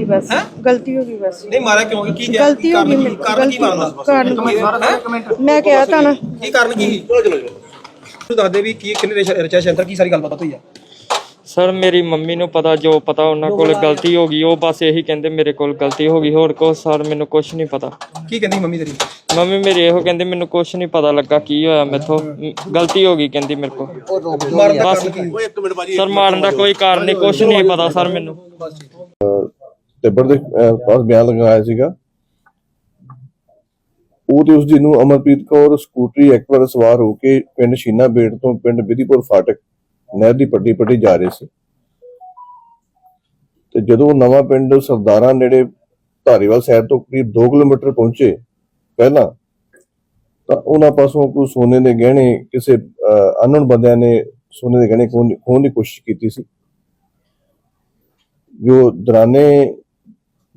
ਗਈ ਬਸ। ਹੈਂ? ਗਲਤੀ ਹੋ ਗਈ ਬਸ। ਨਹੀਂ ਮਾਰਿਆ ਕਿਉਂ? ਕੀ ਕਿਹਾ? ਗਲਤੀ ਹੋ ਗਈ ਮੇਰੇ ਕੀ ਕਾਰਨ ਕੀ ਗਲਤੀ ਮਾਰਨਾ ਕਾਰਨ ਮੈਂ ਕਿਹਾ ਤਾਂ ਨਾ ਕੀ ਕਾਰਨ ਕੀ? ਚਲੋ ਚਲੋ ਤੁਸੀਂ ਦੱਸਦੇ ਵੀ ਕੀ ਕਿੰਨੇ ਰਚਾ ਸ਼ੰਤਰ ਕੀ ਸਾਰੀ ਗੱਲਬਾਤ ਹੋਈ ਆ? ਸਰ ਮੇਰੀ ਮੰਮੀ ਨੂੰ ਪਤਾ ਜੋ ਪਤਾ ਉਹਨਾਂ ਕੋਲ ਗਲਤੀ ਹੋ ਗਈ ਉਹ ਬਸ ਇਹੀ ਕਹਿੰਦੇ ਮੇਰੇ ਕੋਲ ਗਲਤੀ ਹੋ ਗਈ। ਹੋਰ ਕੋ ਸਰ ਮੈਨੂੰ ਕੁਝ ਨਹੀਂ ਪਤਾ। ਕੀ ਕਹਿੰਦੀ ਮੰਮੀ ਤੇਰੀ? ਮੰਮੀ ਮੇਰੀ ਇਹੋ ਕਹਿੰਦੇ ਮੈਨੂੰ ਕੁਝ ਨਹੀਂ ਪਤਾ ਲੱਗਾ ਕੀ ਹੋਇਆ ਮੈਥੋਂ। ਮ, ਗਲਤੀ ਹੋ ਗਈ ਕਹਿੰਦੀ ਮੇਰੇ ਕੋਲ। ਮਾਰਨ ਦਾ ਬਸ। ਕਾਰਨ ਕੀ? ਸਰ ਮਾਰਨ ਦਾ ਕੋਈ ਕਾਰਨ ਨਹੀਂ ਕੁਝ ਨਹੀਂ ਪਤਾ ਸਰ ਮੈਨੂੰ। ਤਿੱਬੜ ਦੇ ਪਾਸ ਬਿਆਨ ਲਗਾਇਆ ਸੀਗਾ। ਉਹ ਤੇ ਉਸ ਦੀ ਨੂੰ ਅਮਰਪ੍ਰੀਤ ਕੌਰ ਸਕੂਟਰੀ ਐਕਟਿਵਾ ਸਵਾਰ ਹੋ ਕੇ ਪਿੰਡ ਸ਼ੀਨਾ ਬੇੜ ਤੋਂ ਪਿੰਡ ਵਿਧੀਪੁਰ ਫਾਟਕ ਨਹਿਰ ਦੀ ਪੱਟੀ ਪੱਟੀ ਜਾ ਰਹੇ ਸੀ। ਤੇ ਜਦੋਂ ਨਵਾਂ ਪਿੰਡ ਸਰਦਾਰਾਂ ਨੇੜੇ ਧਾਰੀਵਾਲ ਸਾਈਡ ਤੋਂ ਕਰੀਬ 2 ਕਿਲੋਮੀਟਰ ਪਹੁੰਚੇ ਪਹਿਲਾਂ, ਤਾਂ ਉਹਨਾਂ ਪਾਸੋਂ ਕੋਈ ਸੋਨੇ ਦੇ ਗਹਿਣੇ ਕਿਸੇ ਅਨਨੋਨ ਬੰਦਿਆਂ ਨੇ ਸੋਨੇ ਦੇ ਗਹਿਣੇ ਖੋਹਣ ਖੋਹਣ ਦੀ ਕੋਸ਼ਿਸ਼ ਕੀਤੀ ਸੀ। ਜੋ ਦਰਾਨੇ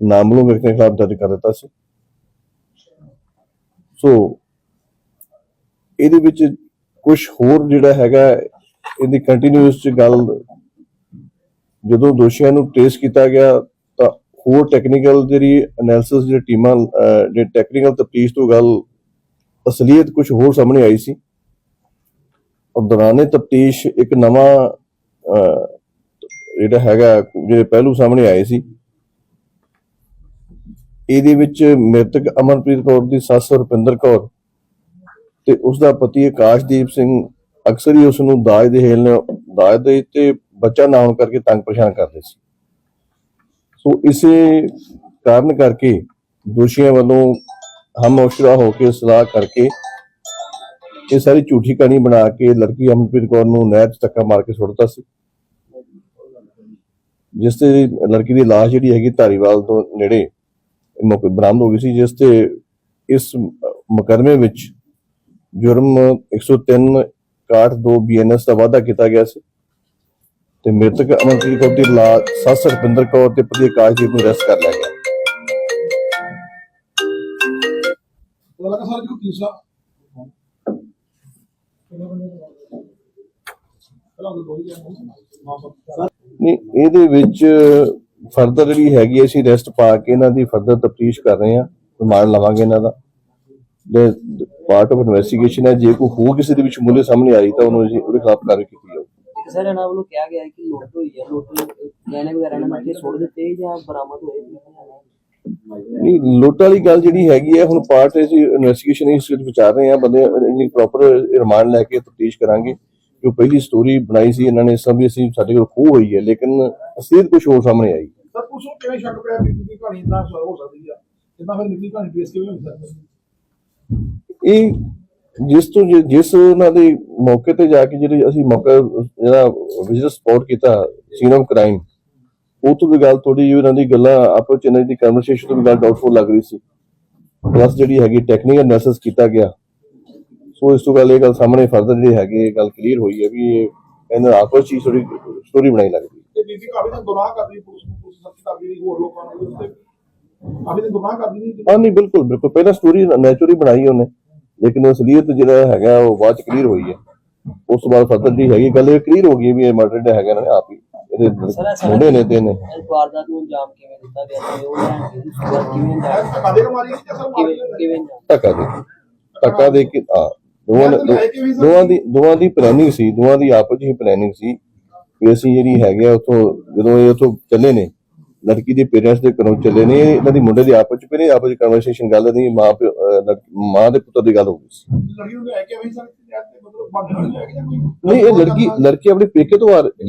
ਨਾਮਲੂਮ ਵਿਅਕਤੀ ਦੇ ਖਿਲਾਫ ਦਰਜ ਕਰ ਦਿੱਤਾ ਸੀ। ਸੋ ਇਹਦੇ ਵਿੱਚ ਕੁਝ ਹੋਰ ਜਿਹੜਾ ਹੈਗਾ ਇਹਦੀ ਕੰਟੀਨਿਊਸ ਚ ਗੱਲ ਜਦੋਂ ਦੋਸ਼ੀਆਂ ਨੂੰ ਟ੍ਰੇਸ ਕੀਤਾ ਗਿਆ ਤਾਂ ਹੋਰ ਟੈਕਨੀਕਲ ਜਿਹੜੀ ਐਨਾਲਿਸਿਸ ਜਿਹੜੀ ਟੀਮਾਂ ਅਹ, ਟੈਕਨੀਕਲ ਤਫਤੀਸ਼ ਤੋਂ ਗੱਲ ਅਸਲੀਅਤ ਕੁਝ ਹੋਰ ਸਾਹਮਣੇ ਆਈ ਸੀ। ਔਰ ਦੌਰਾਨੇ ਤਫਤੀਸ਼ ਇੱਕ ਨਵਾਂ ਜਿਹੜਾ ਹੈਗਾ ਜਿਹੜੇ ਪਹਿਲੂ ਸਾਹਮਣੇ ਆਏ ਸੀ। ਇਹਦੇ ਵਿੱਚ ਮ੍ਰਿਤਕ ਅਮਨਪ੍ਰੀਤ ਕੌਰ ਦੀ ਸੱਸ ਰੁਪਿੰਦਰ ਕੌਰ ਤੇ ਉਸ ਦਾ ਪਤੀ ਆਕਾਸ਼ਦੀਪ ਸਿੰਘ ਅਕਸਰ ਹੀ ਉਸ ਨੂੰ ਦਾਜ ਦੇ ਹੇਲ ਦਾਜ ਦੇ ਤੇ ਬੱਚਾ ਨਾ ਹੋਣ ਕਰਕੇ ਤੰਗ ਪਰੇਸ਼ਾਨ ਕਰਦੇ ਸੀ। ਸੋ ਇਸੇ ਕਾਰਨ ਕਰਕੇ ਦੋਸ਼ੀਆਂ ਵੱਲੋਂ ਹਮ ਹੋ ਕੇ ਸਲਾਹ ਕਰਕੇ ਇਹ ਸਾਰੀ ਝੂਠੀ ਕਹਾਣੀ ਬਣਾ ਕੇ ਲੜਕੀ ਅਮਨਪ੍ਰੀਤ ਕੌਰ ਨੂੰ ਨਹਿਰ 'ਚ ਧੱਕਾ ਮਾਰ ਕੇ ਸੁੱਟਦਾ ਸੀ। ਜਿਸ ਤੇ ਲੜਕੀ ਦੀ ਲਾਸ਼ ਜਿਹੜੀ ਹੈਗੀ ਧਾਰੀਵਾਲ ਤੋਂ ਨੇੜੇ ਮੌਕੇ ਬਰਾਮਦ ਹੋ ਗਈ ਸੀ ਜਿਸ ਤੇ ਇਸ ਮੁਕੱਦਮੇ ਵਿੱਚ ਜੁਰਮ 103 62 ਬੀਐਨਐਸ ਦਾ ਵਾਅਦਾ ਕੀਤਾ ਗਿਆ ਸੀ ਤੇ ਮ੍ਰਿਤਕ ਅਮਨਪ੍ਰੀਤ ਕੌਰ ਦੀ ਲਾਸ਼ ਸੱਸ ਰਪਿੰਦਰ ਕੌਰ ਤੇ ਪਤੀ ਆਕਾਸ਼ਦੀਪ ਨੂੰ ਅਰੈਸਟ ਕਰ ਲਿਆ ਗਿਆ। ਨਹੀਂ ਇਹਦੇ ਵਿੱਚ ਫਰਦਰ ਜਿਹੜੀ ਹੈਗੀ ਹੈ, ਅਸੀਂ ਰੈਸਟ ਪਾ ਕੇ ਇਹਨਾਂ ਦੀ ਫਰਦਰ ਤਫਤੀਸ਼ ਕਰ ਰਹੇ ਹਾਂ ਰਿਮਾਂਡ ਲਵਾਂਗੇ ਇਹਨਾਂ ਦਾ। ਦੇ ਪਾਰਟ ਆਫ ਇਨਵੈਸਟੀਗੇਸ਼ਨ ਹੈ ਜੇ ਕੋਈ ਹੋਰ ਕਿਸੇ ਦੇ ਵਿੱਚ ਮੁੱਲੇ ਸਾਹਮਣੇ ਆਈ ਤਾਂ ਉਹਨੂੰ ਅਸੀਂ ਉਹਦੇ ਖਿਲਾਫ ਕਾਰਵਾਈ ਕੀਤੀ ਜਾਊਗੀ ਸਰ ਇਹਨਾਂ ਵੱਲੋਂ ਕਿਹਾ ਗਿਆ ਹੈ ਕਿ ਲੁੱਟ ਹੋਈ ਹੈ ਲੁੱਟ ਗਹਿਣੇ ਵਗੈਰਾ ਨੇ ਮੱਥੇ ਸੁੱਟ ਦਿੱਤੇ ਜਾਂ ਬਰਾਮਦ ਹੋਏ ਨਹੀਂ ਲੁੱਟ ਵਾਲੀ ਗੱਲ ਜਿਹੜੀ ਹੈਗੀ ਹੈ ਹੁਣ ਪਾਰਟ ਅਸੀਂ ਇਨਵੈਸਟੀਗੇਸ਼ਨ ਇਸ ਵਿੱਚ ਵਿਚਾਰ ਰਹੇ ਹਾਂ ਬੰਦੇ ਇਹਦੀ ਪ੍ਰੋਪਰ ਰਿਮਾਂਡ ਲੈ ਕੇ ਤਫਤੀਸ਼ ਕਰਾਂਗੇ। ਜੋ ਪਹਿਲੀ ਸਟੋਰੀ ਬਣਾਈ ਸੀ ਇਹਨਾਂ ਨੇ ਸਭ ਵੀ ਅਸੀਂ ਸਾਡੇ ਕੋਲ ਖੋਹ ਹੋਈ ਹੈ ਲੇਕਿਨ ਅਸਲੀਅਤ ਕੁਝ ਹੋਰ ਸਾਹਮਣੇ ਆਈ। ਸਰ ਕੁਝ ਨੂੰ ਕਿਵੇਂ ਸ਼ੱਕ ਪਿਆ ਵੀ ਦੀ ਕਹਾਣੀ ਇਦਾਂ ਹੋ ਸਕਦੀ ਆ ਇਦਾਂ ਫਿਰ ਨਿਕਲੀ ਕਹਾਣੀ ਟ੍ਰੇਸ ਕਿਵੇਂ ਹੋ ਸਕਦੀ ਇਹ ਜਿਸ ਤੋਂ ਜਿਸ ਉਹਨਾਂ ਦੇ ਮੌਕੇ ਤੇ ਜਾ ਕੇ ਜਿਹੜੇ ਅਸੀਂ ਮੌਕਾ ਜਿਹੜਾ ਵਿਜ਼ਿਟ ਸਪੌਟ ਕੀਤਾ ਸੀਨ ਆਫ ਕ੍ਰਾਈਮ ਉਹ ਤੋਂ ਵੀ ਗੱਲ ਥੋੜੀ ਜਿਹੀ ਉਹਨਾਂ ਦੀ ਗੱਲਾਂ ਆਪਸ ਚ ਇਹਨਾਂ ਦੀ ਕਨਵਰਸੇਸ਼ਨ ਤੋਂ ਵੀ ਗੱਲ ਡਾਊਟਫੁਲ ਲੱਗ ਰਹੀ ਸੀ। ਪਲੱਸ ਜਿਹੜੀ ਹੈਗੀ ਟੈਕਨੀਕਲ ਐਨਾਲਿਸਿਸ ਕੀਤਾ ਗਿਆ। ਸੋ ਇਸ ਤੋਂ ਗੱਲ ਇਹ ਗੱਲ ਸਾਹਮਣੇ ਫਰਦਰ ਜਿਹੜੀ ਹੈਗੀ ਇਹ ਗੱਲ ਕਲੀਅਰ ਹੋਈ ਹੈ ਵੀ ਇਹ ਇਹਨਾਂ ਆਪਸ ਚ ਹੀ ਥੋੜੀ ਸਟੋਰੀ ਬਣਾਈ ਲੱਗਦੀ। ਤੇ ਬੀਬੀ ਕਾਫੀ ਦਿਨ ਗੁਨਾਹ ਕਰਦੀ ਪੁਲਿਸ ਨੂੰ ਪੁਲਿਸ ਸਰਚ ਕਰਦੀ ਰਹੀ ਹੋਰ ਲੋਕਾਂ ਨੂੰ ਵੀ ਤੇ ਕਾਫੀ ਦਿਨ ਗੁਨਾਹ ਕਰਦੀ ਨਹੀਂ ਹਾਂ ਨਹੀਂ ਬਿਲਕੁਲ ਬਿਲਕੁਲ। ਪਹਿਲਾਂ ਸਟੋਰੀ ਨੈਚੁਰਲੀ ਬਣਾਈ ਉਹਨੇ। ਲੇਕਿਨ ਅਸਲੀਅਤ ਜਿਹੜਾ ਹੈਗਾ ਉਹ ਬਾਅਦ ਚ ਕਲੀਅਰ ਹੋਈ ਹੈ। ਉਸ ਤੋਂ ਬਾਅਦ ਫਰਦਰ ਦੀ ਹੈਗੀ ਗੱਲ ਇਹ ਕਲੀਅਰ ਹੋ ਗਈ ਵੀ ਇਹ ਮਰਡਰ ਜਿਹੜਾ ਹੈਗਾ ਇਹਨਾਂ ਨੇ ਆਪ ਹੀ। ਇਹਦੇ ਮੁੰਡੇ ਨੇ ਤੇ ਨੇ ਇਸ ਵਾਰਦਾਤ ਨੂੰ ਅੰਜਾਮ ਕਿਵੇਂ ਦਿੱਤਾ ਗਿਆ ਤੇ ਉਹ ਲੈਣ ਦੀ ਸ਼ੁਰੂਆਤ ਕਿਵੇਂ ਅੰਜਾਮ ਧੱਕਾ ਦੇ ਕੇ ਮਾਰੀ ਸੀ ਜਾਂ ਸਰ ਮਾਰੀ ਕਿਵੇਂ ਕਿਵੇਂ ਅੰਜਾਮ? ਧੱਕਾ ਦੇ। ਧੱਕਾ ਦੇ ਕੇ ਆ ਦੋਵਾਂ ਦੋ- ਦੋਵਾਂ ਦੀ ਦੋਵਾਂ ਦੀ ਪਲੈਨਿੰਗ ਸੀ ਦੋਵਾਂ ਦੀ ਆਪਸ 'ਚ ਹੀ ਪਲੈਨਿੰਗ ਸੀ। ਵੀ ਅਸੀਂ ਜਿਹੜੀ ਹੈਗੇ ਆ ਉੱਥੋਂ ਜਦੋਂ ਇਹ ਉੱਥੋਂ ਚੱਲੇ ਨੇ ਲੜਕੀ ਦੇ ਪੇਰੈਂਟਸ ਦੇ ਘਰੋਂ ਚੱਲੇ ਨੇ ਇਹਨਾਂ ਦੀ ਮੁੰਡੇ ਦੀ ਆਪਸ 'ਚ ਪਹਿਲੇ ਆਪਸ 'ਚ ਕਨਵਰਸੇਸ਼ਨ ਗੱਲ ਨਹੀਂ ਮਾਂ ਮਾਂ ਦੇ ਪੁੱਤਰ ਦੀ ਗੱਲ ਹੋ ਗਈ ਸੀ। ਲੜਕੀ ਨੂੰ ਲੈ ਕੇ ਆਈ ਸਰ ਨਹੀਂ ਲੈ ਕੇ ਜਾਂ ਕੋਈ ਨਹੀਂ ਇਹ ਲੜਕੀ ਲੜਕੀ ਆਪਣੇ ਪੇਕੇ ਤੋਂ ਆ ਰਹੀ-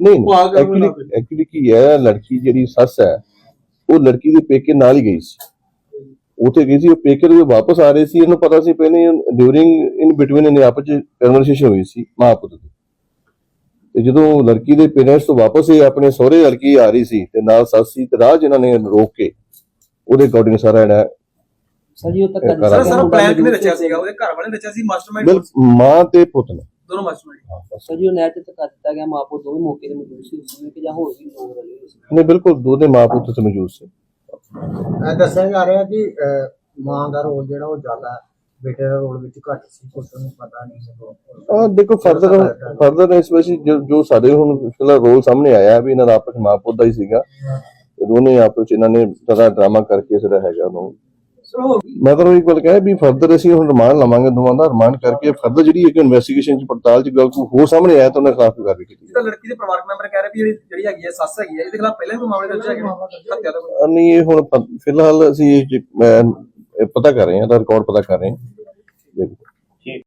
ਨਹੀਂ ਐਕਚੁਅਲੀ ਐਕਚੁਅਲੀ ਕੀ ਹੈ ਲੜਕੀ ਜਿਹੜੀ ਸੱਸ ਹੈ ਉਹ ਲੜਕੀ ਦੇ ਪੇਕੇ ਨਾਲ ਹੀ ਗਈ ਸੀ। ਉੱਥੇ ਗਈ ਸੀ ਉਹ ਪੇਕੇ ਤੋਂ ਵਾਪਸ ਆ ਰਹੇ ਸੀ ਇਹਨੂੰ ਪਤਾ ਸੀ ਪਹਿਲੇ ਡਿਊਰਿੰਗ ਇਨ ਬਿਟਵੀਨ ਇਹਨੇ ਆਪਸ ਚ ਕਨਵਰਸੇਸ਼ਨ ਹੋਈ ਸੀ ਮਾਂ ਪੁੱਤ ਦੀ। ਤੇ ਜਦੋਂ ਲੜਕੀ ਦੇ ਪੇਰੈਂਟਸ ਤੋਂ ਵਾਪਸ ਇਹ ਆਪਣੇ ਸਹੁਰੇ ਲੜਕੀ ਆ ਰਹੀ ਸੀ ਤੇ ਨਾਲ ਸੱਸ ਸੀ ਤੇ 'ਚ ਇਹਨਾਂ ਨੇ ਰੋਕ ਕੇ ਉਹਦੇ ਅਕੋਰਡਿੰਗ ਸਾਰਾ ਜਿਹੜਾ ਸਰ ਜੀ ਉਹ ਇਹ ਸਰ ਸਰ ਪਲਾਨ ਕਿਹਨੇ ਰਚਿਆ ਸੀਗਾ? ਉਹਦੇ ਘਰ ਵਾਲੇ ਨੇ ਰਚਿਆ ਸੀ ਮਾਸਟਰਮਾਈਂਡ ਮਾਂ ਤੇ ਪੁੱਤ ਨੇ। ਦੋਨੋਂ ਮਾਸਟਰਮਾਈਂਡ। ਸਰ ਜੀ ਉਹ ਨਹਿਰ ਤੇ ਦਿੱਤਾ ਗਿਆ ਮਾਪੋ ਦੋਵੇਂ ਮੌਕੇ ਤੇ ਮੌਜੂਦ ਸੀ ਉਸ ਸਮੇਂ ਕਿ ਜਾਂ ਹੋਰ ਵੀ ਲੋਕ ਰਲੇ ਹੋਏ ਸੀ। ਨਹੀਂ ਬਿਲਕੁਲ ਦੋਨੇ ਮਾਂ ਪੁੱਤ ਤੇ ਮੌਜੂਦ ਸੀ। ਦੱਸਿਆ ਜਾ ਰਿਹਾ ਕਿ ਮਾਂ ਦਾ ਰੋਲ ਜਿਹੜਾ ਉਹ ਜ਼ਿਆਦਾ ਹੈ, ਬੇਟੇ ਦਾ ਰੋਲ ਵਿੱਚ ਘੱਟ ਸੀ ਕੁਝ ਨੂੰ ਪਤਾ ਨਹੀਂ ਸੀ ਆ ਦੇਖੋ ਫਰਦਰ ਫਰਦਰ ਇਸ ਵਿੱਚ ਜੋ ਜੋ ਸਾਡੇ ਹੁਣ ਫਿਲਹਾਲ ਰੋਲ ਸਾਹਮਣੇ ਆਇਆ ਵੀ ਇਹਨਾਂ ਦਾ ਆਪਸ 'ਚ ਮਾਂ ਪੁੱਤ ਦਾ ਹੀ ਸੀਗਾ। ਦੋਨੇ ਆਪਸ ਇਹਨਾਂ ਨੇ ਜ਼ਿਆਦਾ ਡਰਾਮਾ ਕਰਕੇ ਜਿਹੜਾ ਹੈਗਾ ਉਹਨੂੰ। ਮੈਂ ਤਾਂ ਉਹੀ ਗੱਲ ਕਹਿਆ ਵੀ ਫਰਦਰ ਅਸੀਂ ਹੁਣ ਰਿਮਾਂਡ ਲਵਾਂਗੇ ਦੋਵਾਂ ਦਾ ਰਿਮਾਂਡ ਕਰਕੇ ਫਰਦਰ ਜਿਹੜੀ ਇੱਕ ਇਨਵੈਸਟੀਗੇਸ਼ਨ ਚ ਪੜਤਾਲ ਚ ਗੱਲ ਕੋਈ ਹੋਰ ਸਾਹਮਣੇ ਆਇਆ ਤਾਂ ਉਹਨਾਂ ਖਿਲਾਫ ਕਾਰਵਾਈ ਕੀਤੀ ਤਾਂ ਲੜਕੀ ਦੇ ਪਰਿਵਾਰਕ ਮੈਂਬਰ ਕਹਿ ਰਹੇ ਵੀ ਜਿਹੜੀ ਜਿਹੜੀ ਹੈਗੀ ਹੈ ਸੱਸ ਹੈਗੀ ਹੈ ਇਹਦੇ ਖਿਲਾਫ ਪਹਿਲਾਂ ਵੀ ਕੋਈ ਮਾਮਲੇ ਦਰਜ ਹੈਗੇ ਨਹੀਂ ਇਹ ਹੁਣ ਫਿਲਹਾਲ ਅਸੀਂ ਪਤਾ ਕਰ ਰਹੇ ਹਾਂ ਦਾ ਰਿਕਾਰਡ ਪਤਾ ਕਰ ਰਹੇ ਹਾਂ।